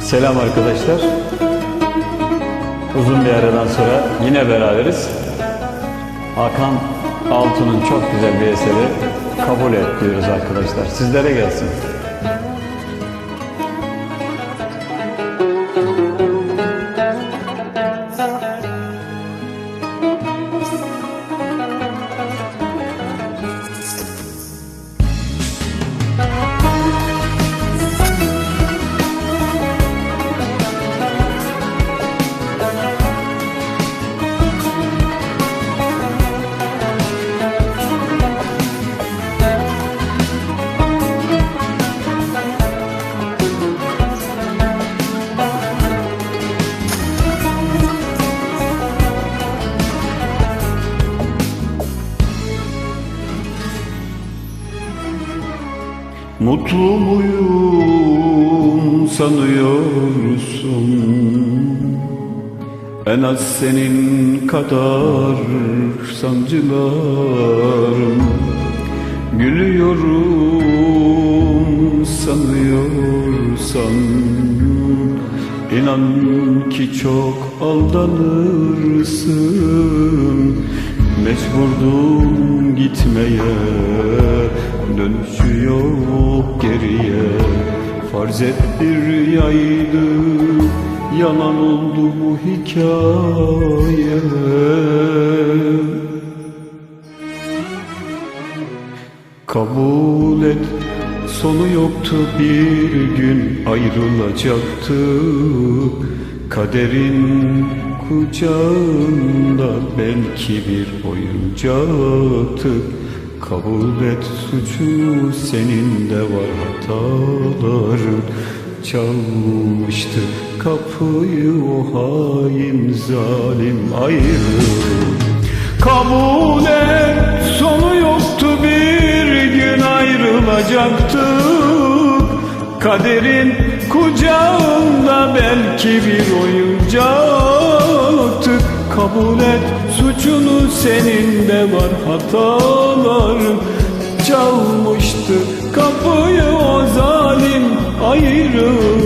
Selam arkadaşlar. Uzun bir aradan sonra yine beraberiz. Hakan Altun'un çok güzel bir eseri kabul et diyoruz arkadaşlar. Sizlere gelsin. Mutlu muyum sanıyorsun En az senin kadar sancılarım. Gülüyorum sanıyorsan. İnan ki çok aldanırsın. Mecburdum gitmeye Farz et bir yaydı Yalan oldu bu hikaye? Kabul et sonu yoktu bir gün ayrılacaktık Kaderin kucağında belki bir oyuncaktık Kabul et suçu senin de var hataların Çalmıştı kapıyı o hain zalim ayrı. Kabul et sonu yoktu bir gün ayrılacaktık Kaderin kucağında belki bir oyuncaktık Kabul et suçunu senin var hataların Çalmıştı kapıyı o zalim ayrılık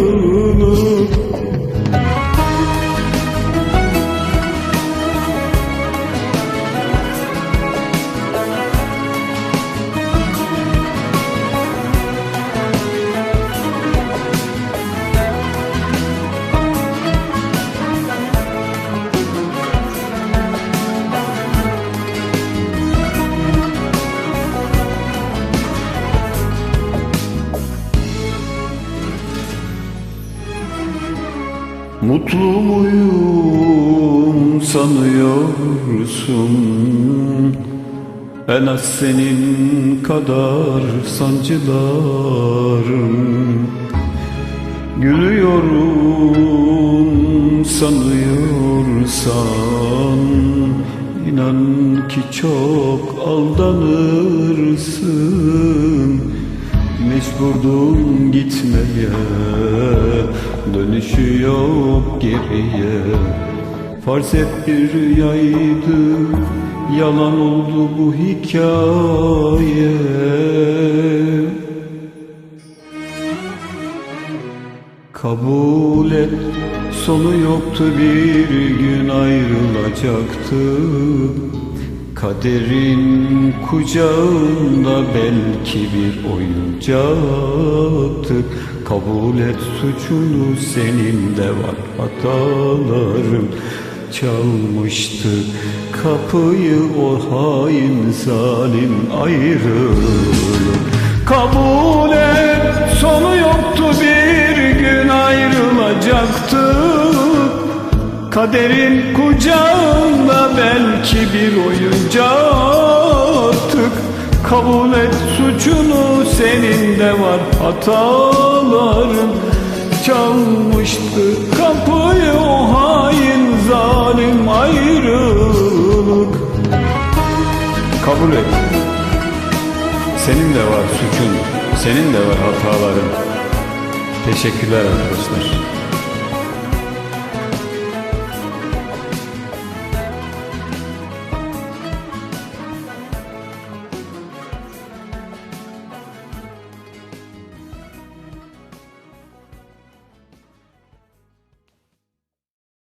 Mutlu muyum sanıyorsun. En az senin kadar sancılarım. Gülüyorum sanıyorsan. İnan ki çok aldanırsın. Mecburdum gitmeye Dönüşü yok geriye. Farz et bir yaydı Yalan oldu bu hikaye. Kabul et sonu yoktu bir gün ayrılacaktık Kaderin kucağında belki bir oyuncaktık Kabul et suçunu senin de var hataların Çalmıştı kapıyı o hain zalim ayrılık. Kabul et sonu yoktu bir gün ayrılacaktık Kaderin kucağında belki bir oyuncaktık Kabul et suçunu senin de var hataların. Çalmıştı kapıyı o hain zalim ayrılık. Kabul et. Senin de var suçun, senin de var hataların. Teşekkürler arkadaşlar